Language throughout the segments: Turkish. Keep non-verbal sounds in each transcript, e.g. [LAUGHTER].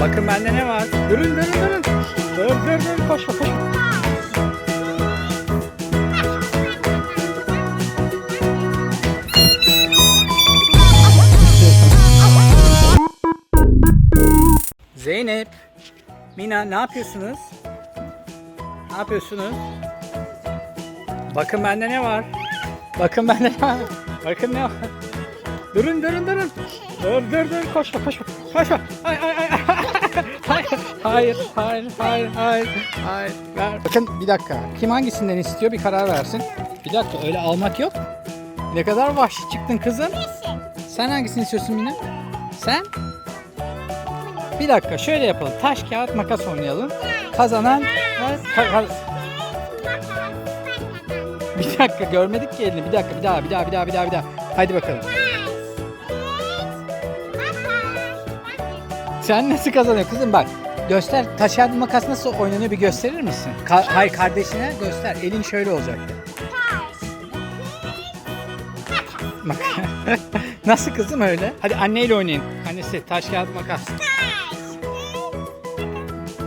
Bakın bende ne var? Durun durun durun. Dur dur dur koşma koşma. Zeynep, Mina ne yapıyorsunuz? Ne yapıyorsunuz? Bakın bende ne var? Bakın bende ne var? Bakın ne var? Durun durun durun. Dur dur dur koşma koşma. Koşma. Ay ay ay. Hayır hayır hayır hayır hayır hayır. Ver. Bakın bir dakika. Kim hangisinden istiyor bir karar versin. Bir dakika öyle almak yok. Ne kadar vahşi çıktın kızım. Sen hangisini istiyorsun Mina? Sen? Bir dakika şöyle yapalım. Taş kağıt makas oynayalım. Kazanan Ka- ka- bir dakika görmedik ki elini. Bir dakika bir daha bir daha bir daha bir daha bir daha. Hadi bakalım. Sen nasıl kazanıyorsun kızım bak. Göster taş kağıt makas nasıl oynanıyor bir gösterir misin? Ka- hayır kardeşine göster. Elin şöyle olacaktı. Bak. [LAUGHS] nasıl kızım öyle? Hadi anneyle oynayın. Annesi taş kağıt makas.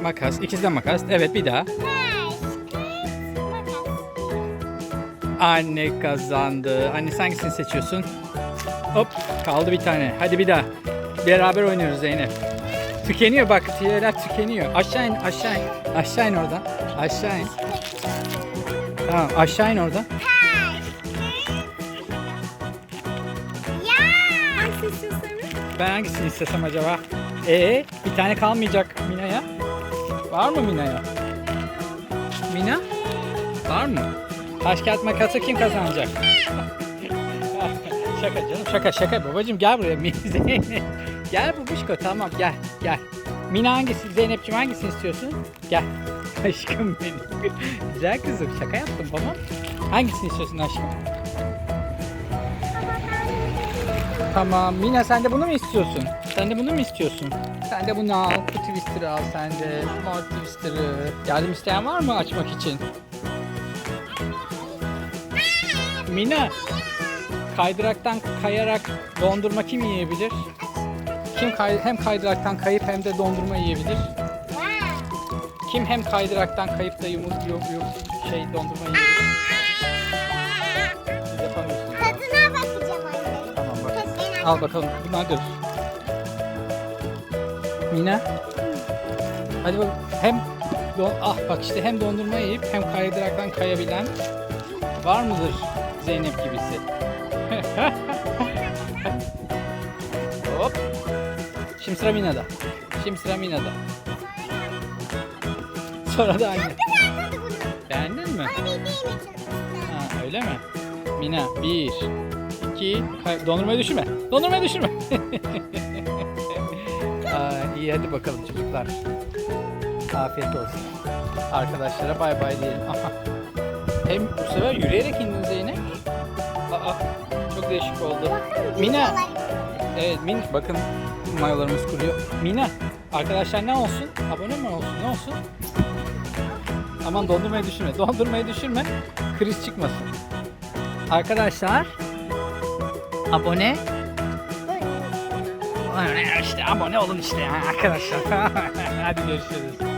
Makas. İkisi de makas. Evet bir daha. Anne kazandı. Anne hangisini seçiyorsun? Hop kaldı bir tane. Hadi bir daha. Beraber oynuyoruz Zeynep. Tükeniyor bak. Tiyeler tükeniyor. Aşağı in aşağı in. Aşağı in oradan. Aşağı in. Tamam aşağı in oradan. Ben hangisini istesem acaba? Ee, bir tane kalmayacak Mina'ya. Var mı Mina'ya? Mina? Var mı? Taş kağıt makası kim kazanacak? [LAUGHS] şaka canım şaka şaka babacım gel buraya Zeynep. [LAUGHS] Gel babuşko tamam gel gel. Mina hangisi Zeynep'ciğim hangisini istiyorsun? Gel. [LAUGHS] Aşkım benim. Güzel kızım şaka yaptım tamam. Hangisini istiyorsun aşkım? Tamam. Mina sen de bunu mu istiyorsun? Sen de bunu mu istiyorsun? Sen de bunu al. Bu twister'ı al sen de. Mor twister'ı. Yardım isteyen var mı açmak için? Mina. Kaydıraktan kayarak dondurma kim yiyebilir? Kim kay hem kaydıraktan kayıp hem de dondurma yiyebilir? Kim hem kaydıraktan kayıp da yumur yok yok şey dondurma yiyebilir? Siz yapamıyorsunuz. Tadına bakacağım anne. Tamam bak. Al bakalım bunlar dur. Mina. Hadi bak hem don ah bak işte hem dondurma yiyip hem kaydıraktan kayabilen var mıdır Zeynep gibisi? Şimdi sıra Mina'da. Şimdi sıra Mina'da. Sonra da anne. Beğendin mi? Ha, öyle mi? Mina bir, iki, hayır, dondurmayı düşürme. Dondurmayı düşürme. [LAUGHS] Aa, iyi hadi bakalım çocuklar. Afiyet olsun. Arkadaşlara bay bay diyelim. Aha. Hem bu sefer yürüyerek indin Zeynep. Aa, çok değişik oldu. Mina. videolar- Evet Min bakın mayolarımız kuruyor. Mina arkadaşlar ne olsun? Abone mi olsun? Ne olsun? Aman dondurmayı düşürme. [LAUGHS] Dondurmayı düşürme. Kriz çıkmasın. Arkadaşlar abone işte abone olun işte arkadaşlar. [LAUGHS] Hadi görüşürüz.